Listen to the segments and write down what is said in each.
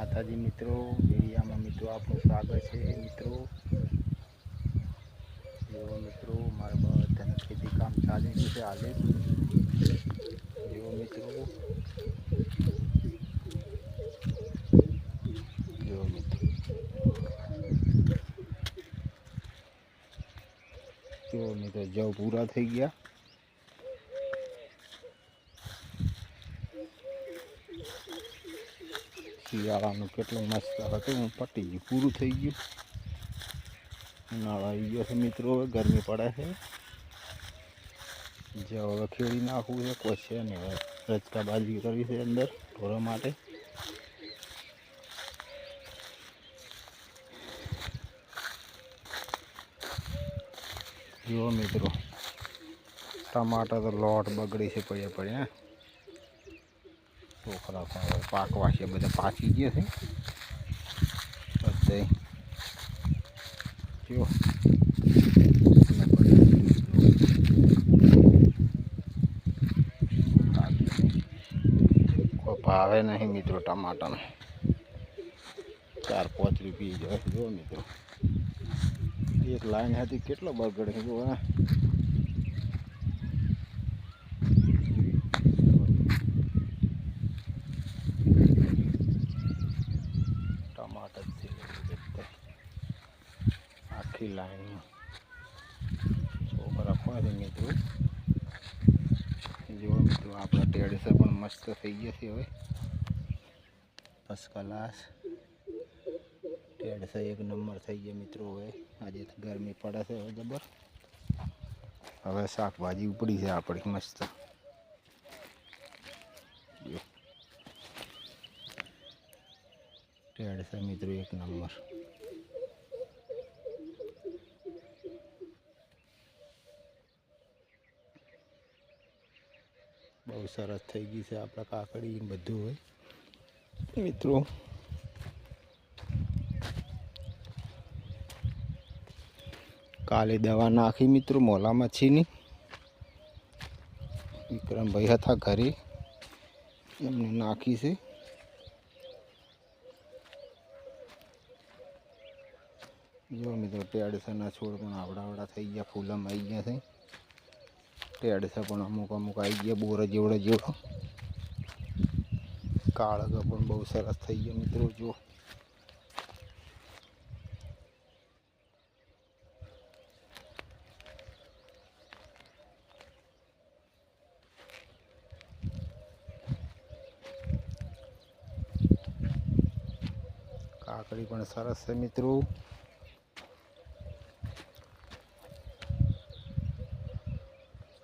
માતાજી મિત્રો મીડિયામાં મિત્રો આપનું સ્વાગત છે. મિત્રો જેવો મિત્રો, મારા બધાનું ખેતી કામ ચાલી રહ્યું છે હાલે જેવો મિત્રો. જેવો મિત્રો. જેવો મિત્રો, જવ પૂરા થઈ ગયા. શિયાળાનું કેટલું મસ્ત હતું પતી ગયું, પૂરું થઈ ગયું. ઉનાળો આવી ગયો છે મિત્રો, હવે ગરમી પડે છે. જે હવે ખેડી નાખવું છે, કોઈ છે ને હવે. રચકા બાજી કરવી છે અંદર, ઢોરા માટે. જુઓ મિત્રો, ટમાટર તો લોટ બગડી છે પડ્યા પડ્યા છોકરા પણ પાકવા છે બધા પાકી ગયા છે. બધે જો. ભાવે નહીં મિત્રો ટમાટર ચાર પાંચ રૂપિયા જાય જો મિત્રો. એક લાઈન હતી કેટલો બગડે જો હા ટમાટર છે બધા આખી લાઈનમાં છોકરા કોઈ મિત્રો જો મિત્રો આપણા ટેડસર પણ મસ્ત થઈ ગયા છે હવે ફર્સ્ટ ક્લાસ ટેડસર એક નંબર થઈ ગયા મિત્રો હવે આજે તો ગરમી પડે છે હવે જબર હવે શાકભાજી ઉપડી છે આપણી મસ્ત જો. ટેડસર મિત્રો એક નંબર સરસ થઈ ગઈ છે, આપણા કાકડી બધું હોય. મિત્રો. કાલે દવા નાખી મિત્રો, મોલા મચ્છીની. વિક્રમભાઈ હતા ઘરે. એમને નાખી છે. જો મિત્રો ટેડસરના છોડ પણ આવડા આવડા થઈ ગયા, ફૂલમ આવી ગયા છે. ટેડસા પણ અમુક અમુક આવી ગયા, બોર જેવડો જેવડો. કાળગ પણ બહુ સરસ થઈ ગયો મિત્રો જો કાકડી પણ સરસ છે મિત્રો.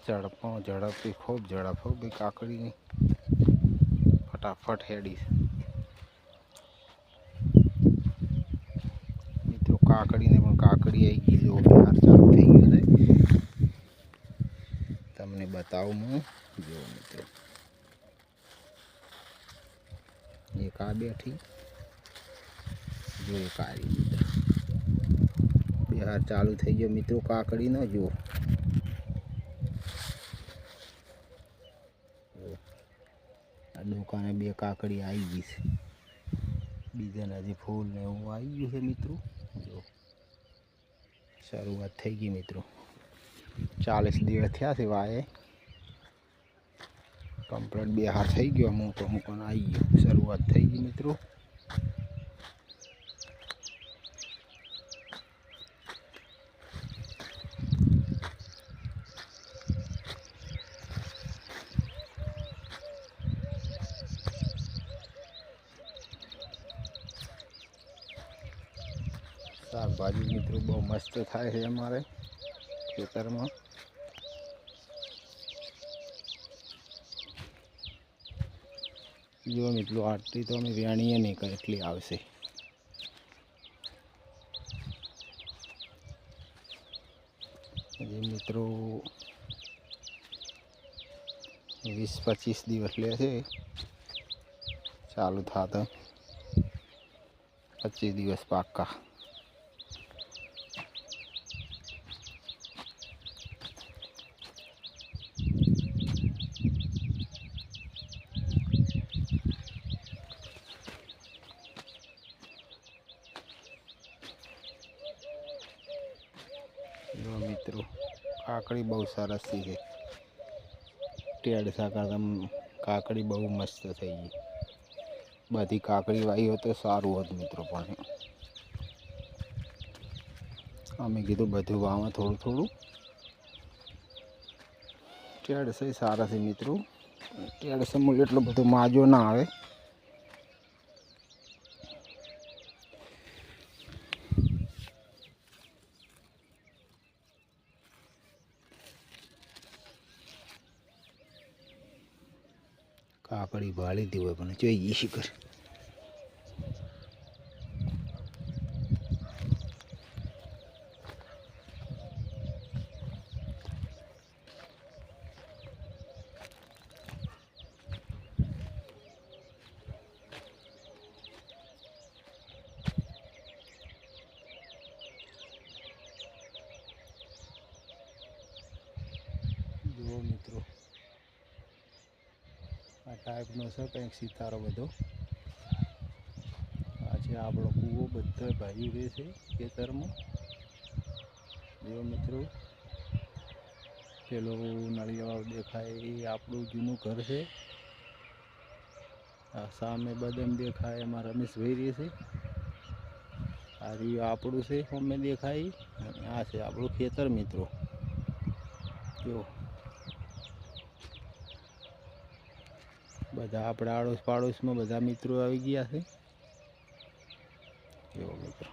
ઝડપો, ઝડપથી ખૂબ ઝડપ હો ભાઈ કાકડીની. ફટાફટ હેડી મિત્રો, કાકડીને પણ કાકડી આવી ગઈ જો બિહાર ચાલુ થઈ ગયો છે. તમને બતાવું હું. જો મિત્રો. એક આ બેઠી. જો એક આ બિહાર ચાલુ થઈ ગયો મિત્રો કાકડીનો જુઓ આ દુકાને બે કાકડી આવી ગઈ છે. બીજાના જે ફૂલ ને એવું આવી ગયું છે મિત્રો. જો, શરૂઆત થઈ ગઈ મિત્રો. ચાલીસ દિવસ થયા છે વાએ કમ્પ્લેટ બે હાર થઈ ગયો અમુક અમુક પણ આવી ગયો. શરૂઆત થઈ ગઈ મિત્રો. શાકભાજી મિત્રો બહુ મસ્ત થાય છે અમારે ખેતરમાં. જો મિત્રો આટલી તો અમે વેણીએ નહીં કરે એટલી આવશે. મિત્રો વીસ પચીસ દિવસ લે છે. ચાલુ થતા પચીસ દિવસ પાક્કા મિત્રો કાકડી બહુ સરસ થઈ ગઈ. ટેડસા સાકર તમ કાકડી બહુ મસ્ત થઈ ગઈ. બધી કાકડી વાવી હોત તો સારું હોત મિત્રો પણ. અમે કીધું બધું વાવા થોડું થોડું. ટેડસાઈ સારા છે મિત્રો. ટેડ સમૂહ એટલો બધો માજો ના આવે. કાકડી બાળી હોય પણ જોઈએ શિખર મિત્રો. આ ટાઈપનો છે, કંઈક સિતારો બધો. આ છે આપણો કૂવો બધા ભાઈ રહે છે ખેતરમાં. જો મિત્રો, પેલો નળિયાવાળું દેખાય, એ આપણું જૂનું ઘર છે. આ સામે બદામ દેખાય, એમાં રમેશભાઈ રહે છે. આ રહ્યું આપણું છે સામે દેખાય. અને આ છે આપણું ખેતર, મિત્રો. જો. બધા આપણા આડોશ પાડોશમાં બધા મિત્રો આવી ગયા છે. એવો મિત્રો.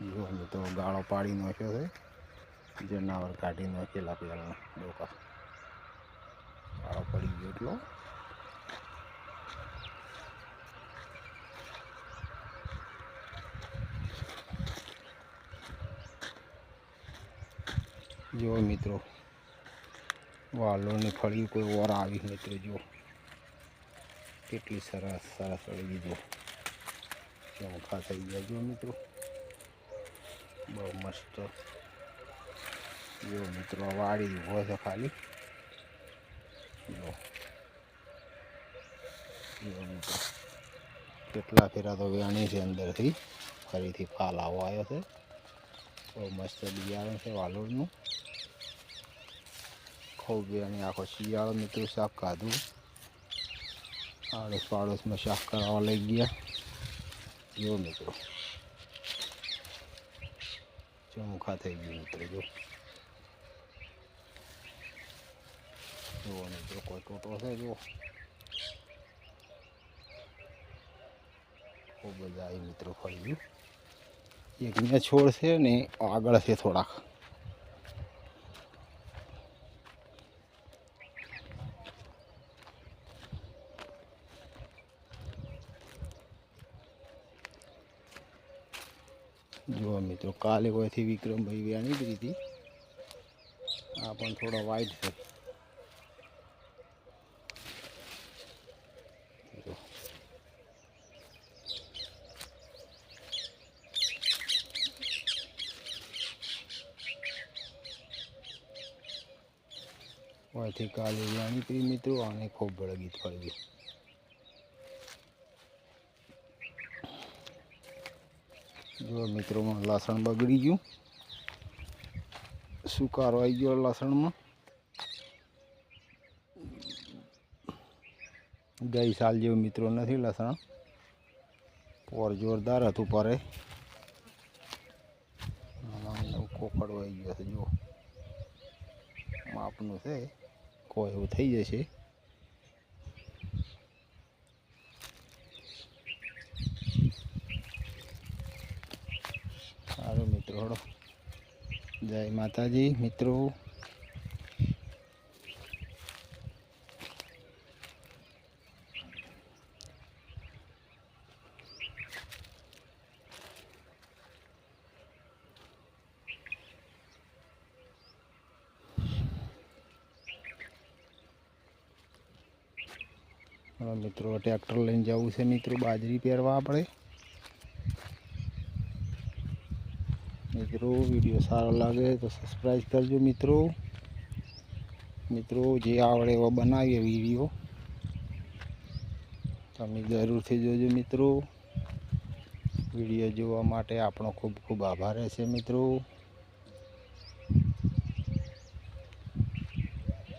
જો ગાળો પાડી નાખ્યો છે. જનાવર કાઢી નાખેલા પેલા ડોકા. ગાળો પડી ગયો એટલો. જો મિત્રો. વાલોની ફળી કોઈ ઓર આવી મિત્રો જો કેટલી સરસ સરસ અળગી જો ચોખા થઈ ગયા જો મિત્રો. બહુ મસ્ત. જો મિત્રો વાળી ઊભો છે ખાલી. જો મિત્રો. કેટલા ફેરા તો વેણી છે અંદરથી. ફરીથી ફાલ આવો આવ્યો છે. બહુ મસ્ત બિયારણ છે વાલોડનું. ખૂબ વેણી આખો શિયાળો મિત્રો શાક ખાધું આડોશ પાડોશમાં શાક કરાવવા લઈ ગયા જો મિત્રો ચોખ્ખા થઈ ગયું મિત્રો જો જુઓ મિત્રો કોઈ ટોટો છે જો ખૂબ બધા આવી મિત્રો ફરી ગયું એક મેં છોડ છે ને આગળ છે થોડાક જુઓ મિત્રો, કાલે કોઈથી વિક્રમભાઈ વ્યાણી જ હતી આ પણ થોડો વાઈટ છે. કોઈથી કાલે વ્યાણી મિત્રો, આને ખૂબ બળગીત ફળ્યું મિત્રોમાં લસણ બગડી ગયું. સુકારો આવી ગયો લસણમાં. ગઈ સાલ જેવું મિત્રો નથી લસણ. પોર જોરદાર હતું પરે. કોકડો આવી ગયો છે જો માપનું છે, કોઈ એવું થઈ જશે સારું મિત્રો હળો જય માતાજી મિત્રો. મિત્રો ટ્રેક્ટર લઈને જવું છે મિત્રો. બાજરી પહેરવા આપણે મિત્રો વીડિયો સારો લાગે તો સબસ્ક્રાઈબ કરજો મિત્રો. મિત્રો, જે આવડે એવો બનાવીએ વીડિયો તમે જરૂરથી જોજો મિત્રો. વીડિયો જોવા માટે આપણો ખૂબ ખૂબ આભાર રહેશે મિત્રો.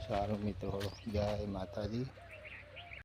સારું મિત્રો, જય માતાજી.